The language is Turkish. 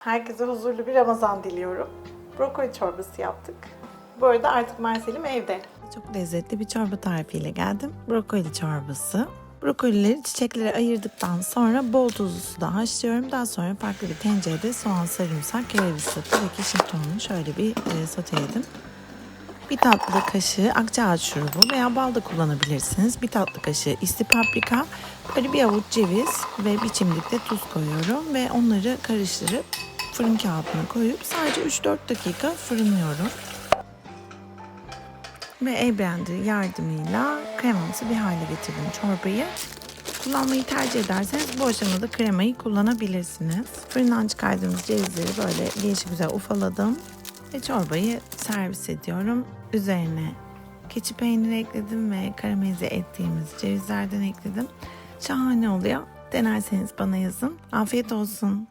Herkese huzurlu bir Ramazan diliyorum. Brokoli çorbası yaptık. Bu arada artık Marselim evde. Çok lezzetli bir çorba tarifiyle geldim. Brokoli çorbası. Brokolileri çiçeklere ayırdıktan sonra bol tuzlu suda haşlıyorum. Daha sonra farklı bir tencerede soğan, sarımsak, kereviz sapı ve kişniş tohumunu şöyle bir e, soteledim. Bir tatlı kaşığı akçaağaç şurubu veya bal da kullanabilirsiniz. Bir tatlı kaşığı isti paprika, böyle bir avuç ceviz ve bir çimdik de tuz koyuyorum ve onları karıştırıp fırın kağıdına koyup sadece 3-4 dakika fırınlıyorum. Ve el blender yardımıyla kremamsı bir hale getirdim çorbayı. Kullanmayı tercih ederseniz bu aşamada kremayı kullanabilirsiniz. Fırından çıkardığımız cevizleri böyle gelişi güzel ufaladım. Ve çorbayı servis ediyorum. Üzerine keçi peyniri ekledim ve karamelize ettiğimiz cevizlerden ekledim. Şahane oluyor. Denerseniz bana yazın. Afiyet olsun.